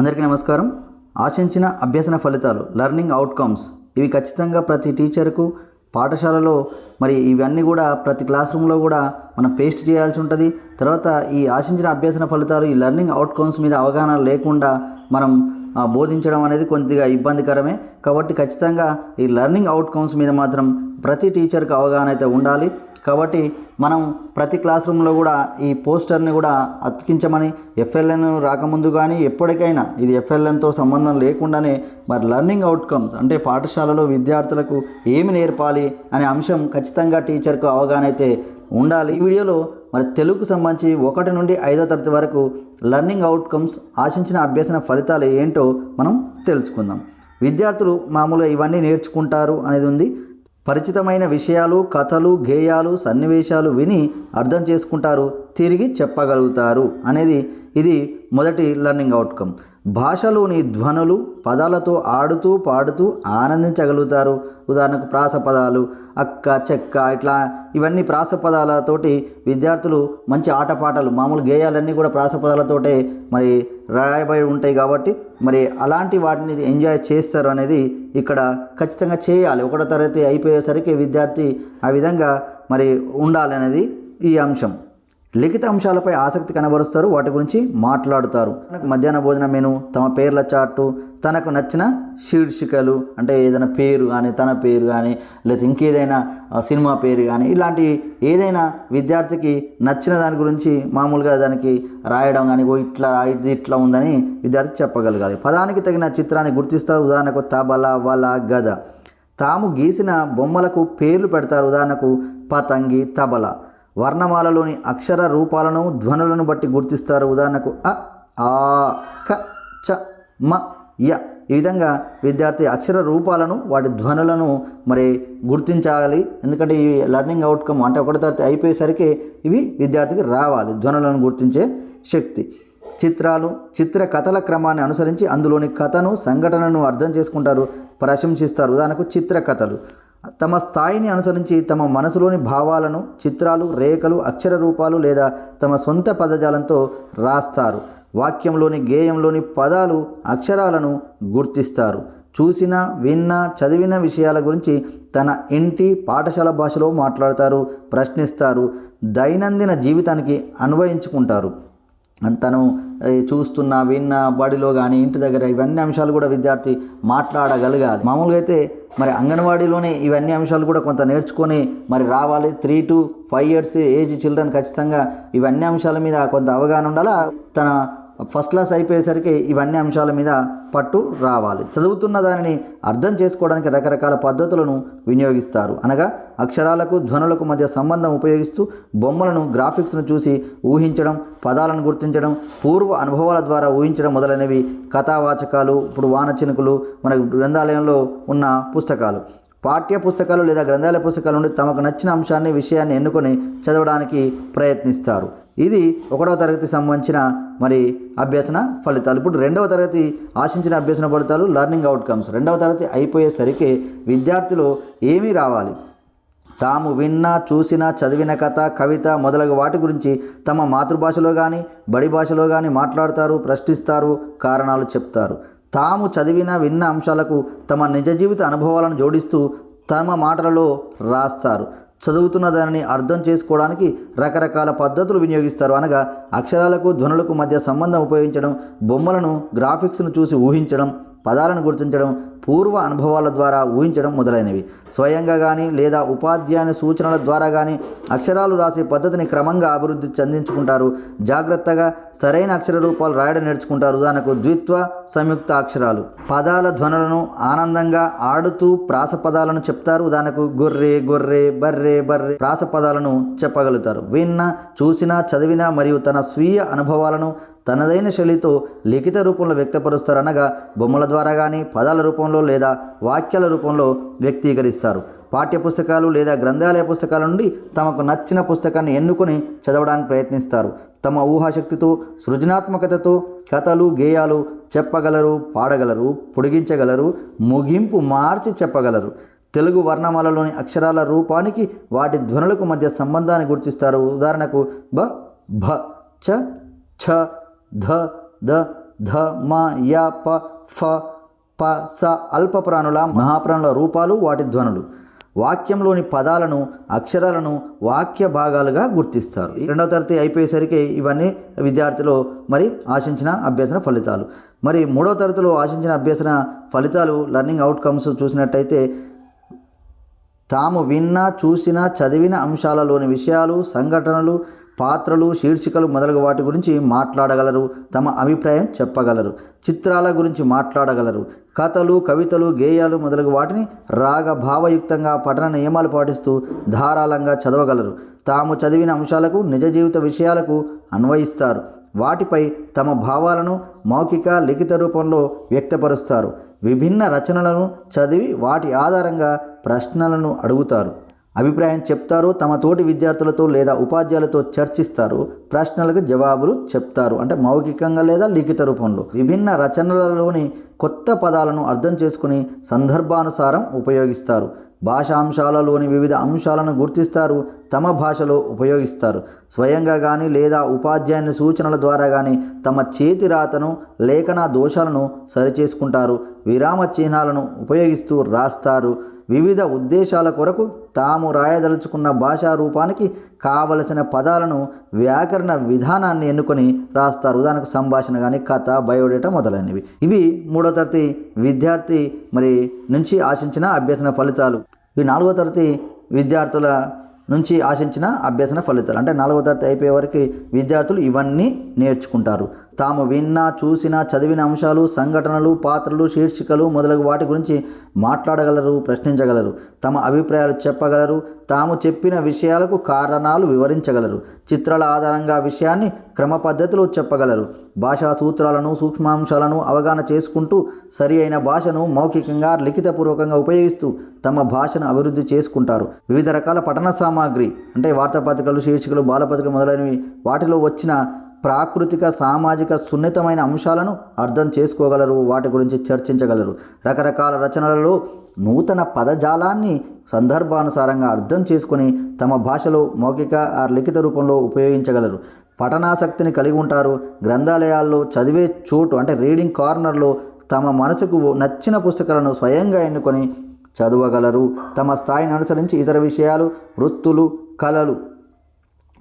అందరికీ నమస్కారం. ఆశించిన అభ్యసన ఫలితాలు లెర్నింగ్ అవుట్కమ్స్ ఇవి ఖచ్చితంగా ప్రతి టీచర్కు పాఠశాలలో మరి ఇవన్నీ కూడా ప్రతి క్లాస్ రూమ్లో కూడా మనం పేస్ట్ చేయాల్సి ఉంటుంది. తర్వాత ఈ ఆశించిన అభ్యసన ఫలితాలు ఈ లెర్నింగ్ అవుట్కమ్స్ మీద అవగాహన లేకుండా మనం బోధించడం అనేది కొద్దిగా ఇబ్బందికరమే. కాబట్టి ఖచ్చితంగా ఈ లెర్నింగ్ అవుట్కమ్స్ మీద మాత్రం ప్రతి టీచర్కి అవగాహన అయితే ఉండాలి. కాబట్టి మనం ప్రతి క్లాస్ రూమ్లో కూడా ఈ పోస్టర్ని కూడా అతికించమని ఎఫ్ఎల్ఎన్ రాకముందు కానీ ఎప్పటికైనా ఇది ఎఫ్ఎల్ఎన్తో సంబంధం లేకుండానే మరి లెర్నింగ్ అవుట్కమ్స్ అంటే పాఠశాలలో విద్యార్థులకు ఏమి నేర్పాలి అనే అంశం ఖచ్చితంగా టీచర్కు అవగాహన అయితే ఉండాలి. ఈ వీడియోలో మరి తెలుగుకు సంబంధించి ఒకటి నుండి ఐదో తరగతి వరకు లెర్నింగ్ అవుట్కమ్స్ ఆశించిన అభ్యసన ఫలితాలు ఏంటో మనం తెలుసుకుందాం. విద్యార్థులు మామూలుగా ఇవన్నీ నేర్చుకుంటారు అనేది ఉంది. పరిచితమైన విషయాలు కథలు గేయాలు సన్నివేశాలు విని అర్థం చేసుకుంటారు తిరిగి చెప్పగలుగుతారు అనేది ఇది మొదటి లర్నింగ్ అవుట్కమ్ భాషలోని ధ్వనులు పదాలతో ఆడుతూ పాడుతూ ఆనందించగలుగుతారు. ఉదాహరణకు ప్రాస పదాలు అక్క చెక్క ఇట్లా ఇవన్నీ ప్రాస పదాలతోటి విద్యార్థులు మంచి ఆటపాటలు మామూలు గేయాలన్నీ కూడా ప్రాస పదాలతోటే మరి రాయబడి ఉంటాయి కాబట్టి మరి అలాంటి వాటిని ఎంజాయ్ చేస్తారు అనేది ఇక్కడ ఖచ్చితంగా చేయాలి. ఒకటో తరగతి అయిపోయేసరికి విద్యార్థి ఆ విధంగా మరి ఉండాలనేది ఈ అంశం. లిఖిత అంశాలపై ఆసక్తి కనబరుస్తారు. వాటి గురించి మాట్లాడుతారు. మధ్యాహ్న భోజన మెను తమ పేర్ల చార్టు తనకు నచ్చిన శీర్షికలు అంటే ఏదైనా పేరు కానీ తన పేరు కానీ లేదా ఇంకేదైనా సినిమా పేరు కానీ ఇలాంటి ఏదైనా విద్యార్థికి నచ్చిన దాని గురించి మామూలుగా దానికి రాయడం కానీ ఓ ఇట్లా ఇది ఇట్లా ఉందని విద్యార్థి చెప్పగలగాలి. పదానికి తగిన చిత్రాన్ని గుర్తిస్తారు. ఉదాహరణకు తబల వల గద తాము గీసిన బొమ్మలకు పేర్లు పెడతారు. ఉదాహరణకు పతంగి తబల. వర్ణమాలలోని అక్షర రూపాలను ధ్వనులను బట్టి గుర్తిస్తారు. ఉదాహరణకు అ ఆ క చ మ య. ఈ విధంగా విద్యార్థి అక్షర రూపాలను వాటి ధ్వనులను మరి గుర్తించాలి. ఎందుకంటే ఈ లెర్నింగ్ అవుట్కమ్ అంటే ఒకటి తరగతి అయిపోయేసరికి ఇవి విద్యార్థికి రావాలి ధ్వనులను గుర్తించే శక్తి. చిత్రాలు చిత్ర కథల క్రమాన్ని అనుసరించి అందులోని కథను సంఘటనను అర్థం చేసుకుంటారు ప్రశంసిస్తారు. ఉదాహరణకు చిత్ర కథలు. తమ స్థాయిని అనుసరించి తమ మనసులోని భావాలను చిత్రాలు రేఖలు అక్షర రూపాలు లేదా తమ సొంత పదజాలంతో రాస్తారు. వాక్యంలోని గేయంలోని పదాలు అక్షరాలను గుర్తిస్తారు. చూసిన విన్న చదివిన విషయాల గురించి తన ఇంటి పాఠశాల భాషలో మాట్లాడతారు ప్రశ్నిస్తారు దైనందిన జీవితానికి అన్వయించుకుంటారు. తను చూస్తున్నా చూస్తున్న విన్న బడిలో కానీ ఇంటి దగ్గర ఇవన్నీ అంశాలు కూడా విద్యార్థి మాట్లాడగలగాలి. మామూలుగా అయితే మరి అంగన్వాడీలోనే ఇవన్నీ అంశాలు కూడా కొంత నేర్చుకొని మరి రావాలి. Three to five years age children ఖచ్చితంగా ఇవన్నీ అంశాల మీద కొంత అవగాహన ఉండాలా? తన ఫస్ట్ క్లాస్ అయిపోయేసరికి ఇవన్నీ అంశాల మీద పట్టు రావాలి. చదువుతున్న దానిని అర్థం చేసుకోవడానికి రకరకాల పద్ధతులను వినియోగిస్తారు. అనగా అక్షరాలకు ధ్వనులకు మధ్య సంబంధం ఉపయోగిస్తూ బొమ్మలను గ్రాఫిక్స్ను చూసి ఊహించడం పదాలను గుర్తించడం పూర్వ అనుభవాల ద్వారా ఊహించడం మొదలైనవి కథావాచకాలు ఇప్పుడు వాన చినుకులు మన గ్రంథాలయంలో ఉన్న పుస్తకాలు. పాఠ్య పుస్తకాలు లేదా గ్రంథాలయ పుస్తకాల నుండి తమకు నచ్చిన అంశాన్ని విషయాన్ని ఎన్నుకొని చదవడానికి ప్రయత్నిస్తారు. ఇది ఒకటవ తరగతి సంబంధించిన మరి అభ్యసన ఫలితాలు. ఇప్పుడు రెండవ తరగతి ఆశించిన అభ్యసన ఫలితాలు లర్నింగ్ అవుట్కమ్స్ రెండవ తరగతి అయిపోయేసరికి విద్యార్థులు ఏమీ రావాలి? తాము విన్న చూసిన చదివిన కథ కవిత మొదలగు వాటి గురించి తమ మాతృభాషలో కానీ బడి భాషలో కానీ మాట్లాడతారు ప్రశ్నిస్తారు కారణాలు చెప్తారు. తాము చదివిన విన్న అంశాలకు తమ నిజ జీవిత అనుభవాలను జోడిస్తూ తమ మాటలలో రాస్తారు. చదువుతున్న దానిని అర్థం చేసుకోవడానికి రకరకాల పద్ధతులు వినియోగిస్తారు అనగా అక్షరాలకు ధ్వనులకు మధ్య సంబంధం ఉపయోగించడం బొమ్మలను గ్రాఫిక్స్ను చూసి ఊహించడం పదాలను గుర్తించడం పూర్వ అనుభవాల ద్వారా ఊహించడం మొదలైనవి. స్వయంగా కానీ లేదా ఉపాధ్యాయుని సూచనల ద్వారా కానీ అక్షరాలు రాసే పద్ధతిని క్రమంగా అభివృద్ధి చెందించుకుంటారు. జాగ్రత్తగా సరైన అక్షర రూపాలు రాయడం నేర్చుకుంటారు. ఉదాహరణకు ద్విత్వ సంయుక్త అక్షరాలు. పదాల ధ్వనులను ఆనందంగా ఆడుతూ ప్రాస పదాలను చెప్తారు. ఉదాహరణకు గొర్రె గొర్రె బర్రె బర్రె ప్రాస పదాలను చెప్పగలుగుతారు. విన్న చూసిన చదివిన మరియు తన స్వీయ అనుభవాలను తనదైన శైలితో లిఖిత రూపంలో వ్యక్తపరుస్తారు అనగా బొమ్మల ద్వారా కానీ పదాల రూపంలో లేదా వాక్యాల రూపంలో వ్యక్తీకరిస్తారు. పాఠ్య పుస్తకాలు లేదా గ్రంథాలయ పుస్తకాల నుండి తమకు నచ్చిన పుస్తకాన్ని ఎన్నుకొని చదవడానికి ప్రయత్నిస్తారు. తమ ఊహాశక్తితో సృజనాత్మకతతో కథలు గేయాలు చెప్పగలరు పాడగలరు పొడిగించగలరు ముగింపు మార్చి చెప్పగలరు. తెలుగు వర్ణమాలలోని అక్షరాల రూపానికి వాటి ధ్వనులకు మధ్య సంబంధాన్ని గుర్తిస్తారు. ఉదాహరణకు బ భ చ ఛ ధ ద ధ మ య ప ఫ ప స అల్ప ప్రాణుల మహాప్రాణుల రూపాలు వాటి ధ్వనులు. వాక్యంలోని పదాలను అక్షరాలను వాక్య భాగాలుగా గుర్తిస్తారు. రెండవ తరగతి అయిపోయేసరికి ఇవన్నీ విద్యార్థులు మరి ఆశించిన అభ్యసన ఫలితాలు. మరి మూడవ తరగతిలో ఆశించిన అభ్యసన ఫలితాలు లర్నింగ్ అవుట్కమ్స్ చూసినట్టయితే తాము విన్న చూసిన చదివిన అంశాలలోని విషయాలు సంఘటనలు పాత్రలు శీర్షికలు మొదలగు వాటి గురించి మాట్లాడగలరు తమ అభిప్రాయం చెప్పగలరు చిత్రాల గురించి మాట్లాడగలరు కథలు కవితలు గేయాలు మొదలగు వాటిని రాగ భావయుక్తంగా పఠన నియమాలు పాటిస్తూ ధారాళంగా చదవగలరు. తాము చదివిన అంశాలకు నిజ జీవిత విషయాలకు అన్వయిస్తారు. వాటిపై తమ భావాలను మౌఖిక లిఖిత రూపంలో వ్యక్తపరుస్తారు. విభిన్న రచనలను చదివి వాటి ఆధారంగా ప్రశ్నలను అడుగుతారు. అభిప్రాయం చెప్తారు తమ తోటి విద్యార్థులతో లేదా ఉపాధ్యాయులతో చర్చిస్తారు ప్రశ్నలకు జవాబులు చెప్తారు. అంటే మౌఖికంగా లేదా లిఖిత రూపంలో. విభిన్న రచనలలోని కొత్త పదాలను అర్థం చేసుకుని సందర్భానుసారం ఉపయోగిస్తారు. భాషాంశాలలోని వివిధ అంశాలను గుర్తిస్తారు తమ భాషలో ఉపయోగిస్తారు. స్వయంగా కానీ లేదా ఉపాధ్యాయుని సూచనల ద్వారా కానీ తమ చేతి రాతను లేఖన దోషాలను సరిచేసుకుంటారు. విరామ చిహ్నాలను ఉపయోగిస్తూ రాస్తారు. వివిధ ఉద్దేశాల కొరకు తాము రాయదలుచుకున్న భాషా రూపానికి కావలసిన పదాలను వ్యాకరణ విధానాన్ని ఎన్నుకొని రాస్తారు. ఉదాహరణకు సంభాషణ కానీ కథ బయోడేటా మొదలైనవి. ఇవి మూడో తరగతి విద్యార్థి మరి నుంచి ఆశించిన అభ్యసన ఫలితాలు. ఇవి నాలుగో తరగతి విద్యార్థుల నుంచి ఆశించిన అభ్యసన ఫలితాలు. అంటే నాలుగో తరగతి అయిపోయే వరకు విద్యార్థులు ఇవన్నీ నేర్చుకుంటారు. తాము విన్న చూసిన చదివిన అంశాలు సంఘటనలు పాత్రలు శీర్షికలు మొదలగు వాటి గురించి మాట్లాడగలరు ప్రశ్నించగలరు. తమ అభిప్రాయాలు చెప్పగలరు. తాము చెప్పిన విషయాలకు కారణాలు వివరించగలరు. చిత్రాల ఆధారంగా విషయాన్ని క్రమ పద్ధతిలో చెప్పగలరు. భాషా సూత్రాలను సూక్ష్మాంశాలను అవగాహన చేసుకుంటూ సరి అయిన భాషను మౌఖికంగా లిఖితపూర్వకంగా ఉపయోగిస్తూ తమ భాషను అభివృద్ధి చేసుకుంటారు. వివిధ రకాల పఠన సామాగ్రి అంటే వార్తాపత్రికలు శీర్షికలు బాలపత్రిక మొదలైనవి వాటిలో వచ్చిన ప్రాకృతిక సామాజిక సున్నితమైన అంశాలను అర్థం చేసుకోగలరు వాటి గురించి చర్చించగలరు. రకరకాల రచనలలో నూతన పదజాలాన్ని సందర్భానుసారంగా అర్థం చేసుకొని తమ భాషలో మౌఖిక ఆ లిఖిత రూపంలో ఉపయోగించగలరు. పఠనాసక్తిని కలిగి ఉంటారు. గ్రంథాలయాల్లో చదివే చోటు అంటే రీడింగ్ కార్నర్లో తమ మనసుకు నచ్చిన పుస్తకాలను స్వయంగా ఎన్నుకొని చదవగలరు. తమ స్థాయిని అనుసరించి ఇతర విషయాలు వృత్తులు కళలు.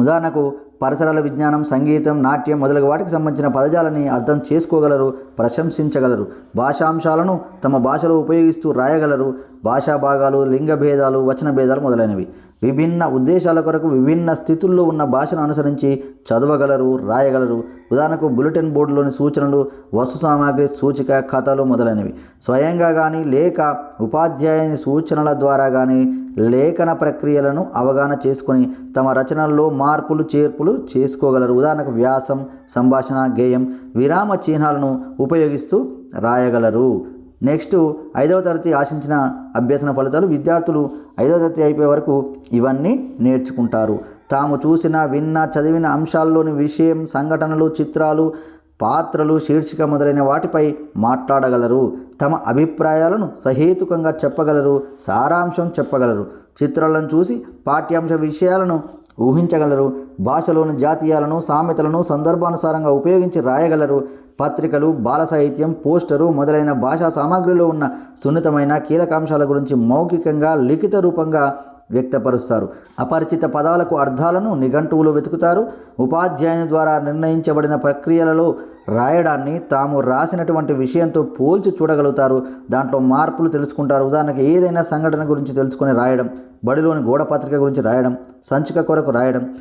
ఉదాహరణకు పరిసరాల విజ్ఞానం సంగీతం నాట్యం మొదలగు వాటికి సంబంధించిన పదజాలని అర్థం చేసుకోగలరు ప్రశంసించగలరు. భాషాంశాలను తమ భాషలో ఉపయోగిస్తూ రాయగలరు. భాషా భాగాలు లింగ భేదాలు వచన భేదాలు మొదలైనవి. విభిన్న ఉద్దేశాల కొరకు విభిన్న స్థితుల్లో ఉన్న భాషను అనుసరించి చదవగలరు రాయగలరు. ఉదాహరణకు బులెటిన్ బోర్డులోని సూచనలు వస్తు సామాగ్రి సూచిక కథలు మొదలైనవి. స్వయంగా కానీ లేక ఉపాధ్యాయుని సూచనల ద్వారా కానీ లేఖన ప్రక్రియలను అవగాహన చేసుకొని తమ రచనల్లో మార్పులు చేర్పులు చేసుకోగలరు. ఉదాహరణకు వ్యాసం సంభాషణ గేయం విరామ చిహ్నాలను ఉపయోగిస్తూ రాయగలరు. నెక్స్ట్ ఐదవ తరగతి ఆశించిన అభ్యసన ఫలితాలు విద్యార్థులు ఐదవ తరగతి అయిపోయే వరకు ఇవన్నీ నేర్చుకుంటారు. తాము చూసిన విన్న చదివిన అంశాల్లోని విషయం సంఘటనలు చిత్రాలు పాత్రలు శీర్షిక మొదలైన వాటిపై మాట్లాడగలరు. తమ అభిప్రాయాలను సహేతుకంగా చెప్పగలరు సారాంశం చెప్పగలరు చిత్రాలను చూసి పాఠ్యాంశ విషయాలను ఊహించగలరు భాషలోని జాతీయాలను సామెతలను సందర్భానుసారంగా ఉపయోగించి రాయగలరు పత్రికలు బాల సాహిత్యం పోస్టరు మొదలైన భాషా సామాగ్రిలో ఉన్న సున్నితమైన కీలకాంశాల గురించి మౌఖికంగా లిఖిత రూపంగా వ్యక్తపరుస్తారు. అపరిచిత పదాలకు అర్థాలను నిఘంటువులు వెతుకుతారు. ఉపాధ్యాయుని ద్వారా నిర్ణయించబడిన ప్రక్రియలలో రాయడాన్ని తాము రాసినటువంటి విషయంతో పోల్చి చూడగలుగుతారు. దాంట్లో మార్పులు తెలుసుకుంటారు. ఉదాహరణకు ఏదైనా సంఘటన గురించి తెలుసుకొని రాయడం. బడిలోని గోడపత్రిక గురించి రాయడం సంచిక కొరకు రాయడం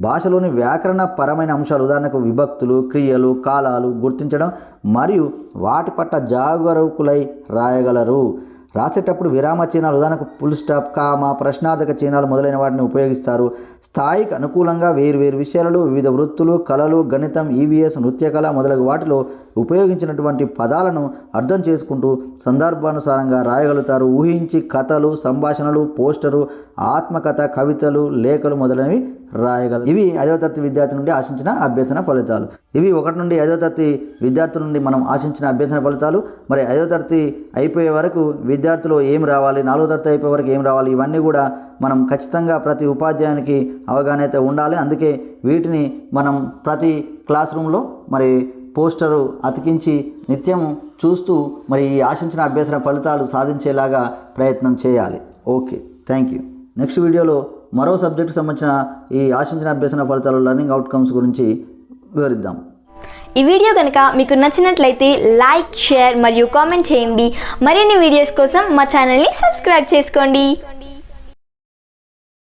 భాషలోని వ్యాకరణ పరమైన అంశాలు ఉదాహరణకు విభక్తులు క్రియలు కాలాలు గుర్తించడం మరియు వాటి పట్ల జాగరూకులై రాయగలరు. రాసేటప్పుడు విరామ చిహ్నాలు ఉదాహరణకు ఫుల్ స్టాప్ కామ ప్రశ్నార్థక చిహ్నాలు మొదలైన వాటిని ఉపయోగిస్తారు. స్థాయికి అనుకూలంగా వేరు వేరు విషయాలలో వివిధ వృత్తులు కళలు గణితం ఈవీఎస్ నృత్యకళ మొదలగు వాటిలో ఉపయోగించినటువంటి పదాలను అర్థం చేసుకుంటూ సందర్భానుసారంగా రాయగలుగుతారు. ఊహించి కథలు సంభాషణలు పోస్టరు ఆత్మకథ కవితలు లేఖలు మొదలైనవి రాయగలరు ఇవి ఐదవ తరగతి విద్యార్థి నుండి ఆశించిన అభ్యర్థన ఫలితాలు. ఇవి ఒకటి నుండి ఐదవ తరగతి విద్యార్థుల నుండి మనం ఆశించిన అభ్యసన ఫలితాలు. మరి ఐదవ తరగతి అయిపోయే వరకు విద్యార్థులు ఏం రావాలి? నాలుగో తరగతి అయిపోయే వరకు ఏం రావాలి? ఇవన్నీ కూడా మనం ఖచ్చితంగా ప్రతి ఉపాధ్యాయునికి అవగాహన అయితే ఉండాలి. అందుకే వీటిని మనం ప్రతి క్లాస్ రూమ్లో మరి పోస్టరు అతికించి నిత్యం చూస్తూ మరి ఈ ఆశించిన అభ్యసన ఫలితాలు సాధించేలాగా ప్రయత్నం చేయాలి. ఓకే. Thank you. నెక్స్ట్ వీడియోలో మరో సబ్జెక్టు సంబంధించిన ఈ ఆశించిన అభ్యసన ఫలితాలు లెర్నింగ్ అవుట్కమ్స్ గురించి వివరిద్దాం. ఈ వీడియో కనుక మీకు నచ్చినట్లయితే లైక్ షేర్ మరియు కామెంట్ చేయండి. మరిన్ని వీడియోస్ కోసం మా ఛానల్ని సబ్స్క్రైబ్ చేసుకోండి.